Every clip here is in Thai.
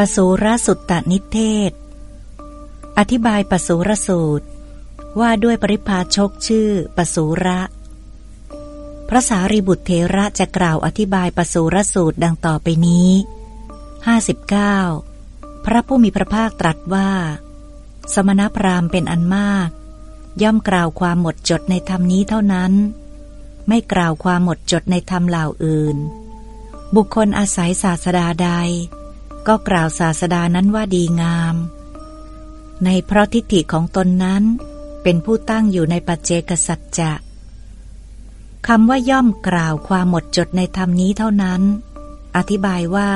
ปสูรสุตตนิเทศ อธิบายปสูรสูตร ว่าด้วยปริพาชกชื่อปสูระ พระสารีบุตรเทระจะกล่าวอธิบายปสูรสูตรดังต่อไปนี้ 59 พระผู้มีพระภาคตรัสว่า สมณพราหมณ์เป็นอันมาก ย่อมกล่าวความหมดจดในธรรมนี้เท่านั้น ไม่กล่าวความหมดจดในธรรมเหล่าอื่น บุคคลอาศัยศาสดาใด ก็กล่าวศาสดานั้นว่าดีงาม ในเพราะทิฏฐิของตนนั้น เป็นผู้ตั้งอยู่ในปัจเจกสัจจะคำว่าย่อมกล่าวความหมดจดในธรรมนี้เท่านั้น อธิบายว่า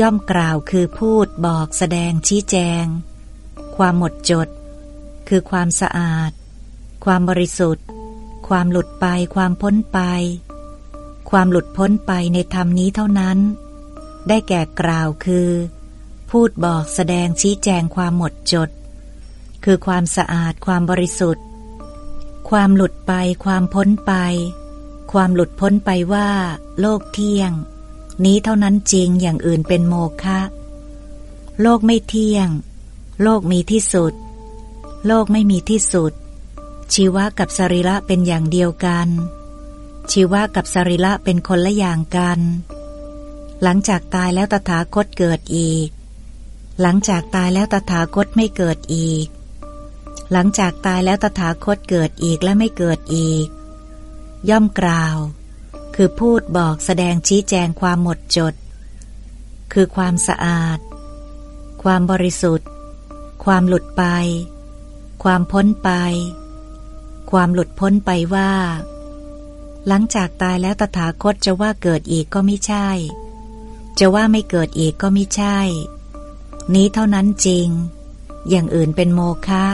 ย่อมกล่าวคือพูดบอกแสดงชี้แจง ความหมดจด คือความสะอาด ความบริสุทธิ์ ความหลุดไป ความพ้นไป ความหลุดพ้นไปในธรรมนี้เท่านั้น ได้แก่กล่าวคือ พูดบอกแสดงชี้แจงความหมดจด คือความสะอาดความบริสุทธิ์ ความหลุดไปความพ้นไป ความหลุดพ้นไปว่า โลกเที่ยง นี้เท่านั้นจริงอย่างอื่นเป็นโมฆะโลกไม่เที่ยง โลกมีที่สุด โลกไม่มีที่สุด ชีวะกับสรีระเป็นอย่างเดียวกัน ชีวะกับสรีระเป็นคนละอย่างกัน หลังจากตายแล้วตถาคตเกิดอีก หลังจากตายแล้วตถาคตไม่เกิดอีก หลังจากตายแล้วตถาคตเกิดอีกและไม่เกิดอีก ย่อมกล่าว คือพูดบอกแสดงชี้แจงความหมดจด คือความสะอาด ความบริสุทธิ์ ความหลุดไป ความพ้นไป ความหลุดพ้นไปว่า หลังจากตายแล้วตถาคตจะว่าเกิดอีกก็ไม่ใช่ จะว่าไม่เกิดอีกก็ไม่ใช่ นี้เท่านั้นจริง อย่างอื่นเป็นโมฆะ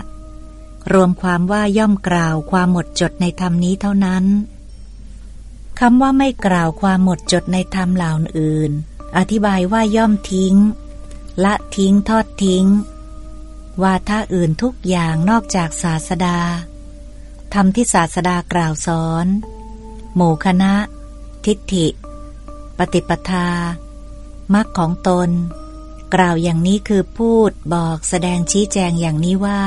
รวมความว่าย่อมกล่าวความหมดจดในธรรมนี้เท่านั้นคำว่าไม่กล่าวความหมดจดในธรรมเหล่าอื่น อธิบายว่าย่อมทิ้ง ละทิ้งทอดทิ้งว่าถ้าอื่นทุกอย่างนอกจากศาสดาธรรมที่ศาสดากล่าวสอน หมู่คณะ ทิฏฐิ ปฏิปทา มักของตน กล่าวอย่างนี้คือพูดบอกแสดงชี้แจงอย่างนี้ว่า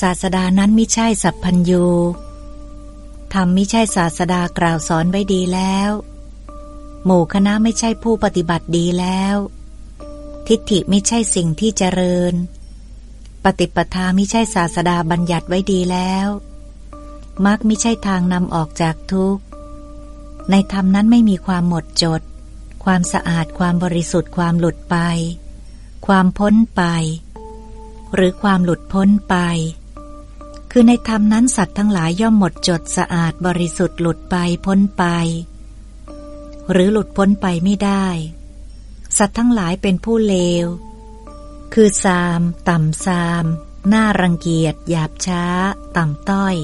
ศาสดานั้นไม่ใช่สัพพัญญูทำไม่ใช่ศาสดากล่าวสอนไว้ดีแล้ว หมู่คณะไม่ใช่ผู้ปฏิบัติดีแล้ว ทิฏฐิไม่ใช่สิ่งที่เจริญ ปฏิปทาไม่ใช่ศาสดาบัญญัติไว้ดีแล้วมักไม่ใช่ทางนำออกจากทุกข์ ในธรรมนั้นไม่มีความหมดจด ความสะอาดความบริสุทธิ์ความหลุดไป ความพ้นไป หรือความหลุดพ้นไป คือในธรรมนั้นสัตว์ทั้งหลายย่อมหมดจดสะอาดบริสุทธิ์หลุดไปพ้นไป หรือหลุดพ้นไปไม่ได้ สัตว์ทั้งหลายเป็นผู้เลว คือซาม ต่ำซาม น่ารังเกียจ หยาบช้า ต่ำต้อย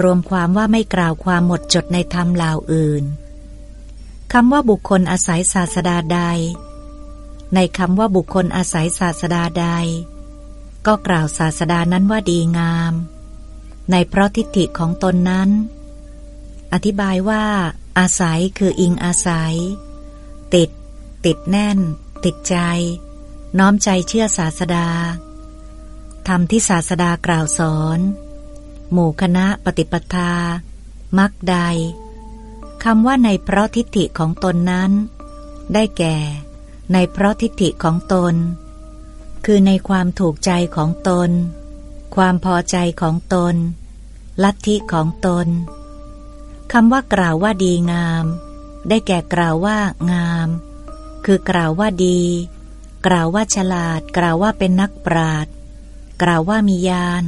รวมความว่าไม่กล่าวความหมดจดในธรรมเหล่าอื่น คำว่าบุคคลอาศัยศาสดาใด ในคำว่าบุคคลอาศัยศาสดาใด ก็กล่าวศาสดานั้นว่าดีงาม ในเพราะทิฏฐิของตนนั้น อธิบายว่า อาศัยคืออิงอาศัย ติด ติดแน่น ติดใจ น้อมใจเชื่อศาสดาทำที่ศาสดากล่าวสอน หมู่คณะปฏิปทามักใด คำว่าในเพราะทิฏฐิของตนนั้น ได้แก่ ในเพราะทิฏฐิของตน คือในความถูกใจของตน ความพอใจของตน ลัทธิของตนคำว่ากล่าวว่าดีงาม ได้แก่กล่าวว่างาม คือกล่าวว่าดี กล่าวว่าฉลาด กล่าวว่าเป็นนักปราดกล่าวว่ามียาน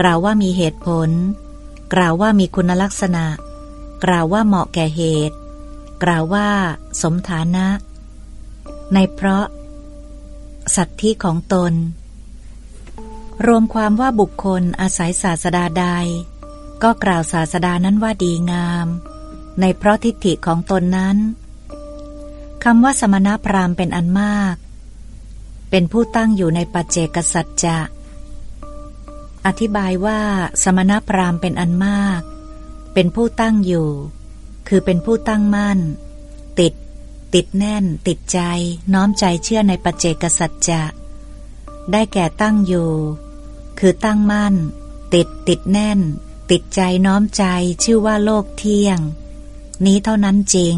กล่าวว่ามีเหตุผล กล่าวว่ามีคุณลักษณะ กล่าวว่าเหมาะแก่เหตุ กล่าวว่า สมฐานะ ในเพราะ สัตธิของตน รวมความว่าบุคคลอาศัยศาสดาใด ก็กล่าวศาสดานั้นว่าดีงาม ในเพราะทิฏฐิของตนนั้นคำว่าสมณพราหมณ์เป็นอันมาก เป็นผู้ตั้งอยู่ในปัจเจกสัจจะ อธิบายว่า สมณพราหมณ์เป็นอันมาก เป็นผู้ตั้งอยู่ คือเป็นผู้ตั้งมั่น ติด ติดแน่น ติดใจ น้อมใจเชื่อในปัจเจกสัจจะ ได้แก่ตั้งอยู่ คือตั้งมั่น ติด ติดแน่น ติดใจน้อมใจชื่อว่าโลกเที่ยง นี้เท่านั้นจริง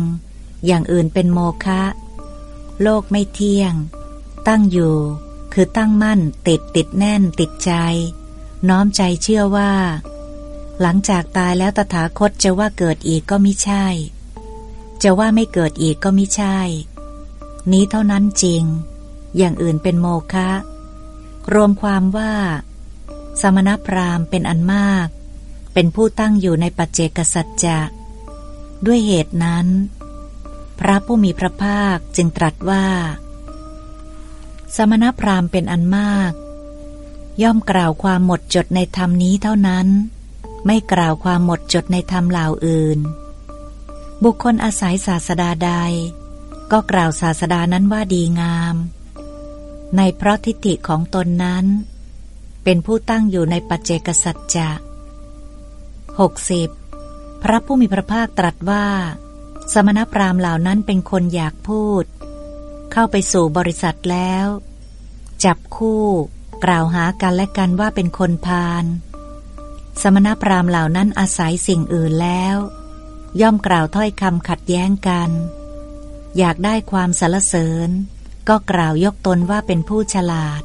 อย่างอื่นเป็นโมฆะ โลกไม่เที่ยง ตั้งอยู่ คือตั้งมั่น ติด ติดแน่น ติดใจ น้อมใจเชื่อว่า หลังจากตายแล้วตถาคตจะว่าเกิดอีกก็ไม่ใช่ จะว่าไม่เกิดอีกก็ไม่ใช่ นี้เท่านั้นจริง อย่างอื่นเป็นโมฆะรวมความว่า สมณพราหมณ์เป็นอันมาก เป็นผู้ตั้งอยู่ในปัจเจกสัจจะ ด้วยเหตุนั้น พระผู้มีพระภาคจึงตรัสว่า สมณพราหมณ์เป็นอันมาก ย่อมกล่าวความหมดจดในธรรมนี้เท่านั้น ไม่กล่าวความหมดจดในธรรมเหล่าอื่น บุคคลอาศัยศาสดาใด ก็กล่าวศาสดานั้นว่าดีงาม ในเพราะทิฏฐิของตนนั้น เป็นผู้ตั้งอยู่ในปัจเจกสัจจะหกสิบพระผู้มีพระภาคตรัสว่า สมณพราหมณ์เหล่านั้นเป็นคนอยากพูด เข้าไปสู่บริษัทแล้ว จับคู่ กล่าวหากันและกันว่าเป็นคนพาล สมณพราหมณ์เหล่านั้นอาศัยสิ่งอื่นแล้ว ย่อมกล่าวถ้อยคำขัดแย้งกัน อยากได้ความสรรเสริญ ก็กล่าวยกตนว่าเป็นผู้ฉลาด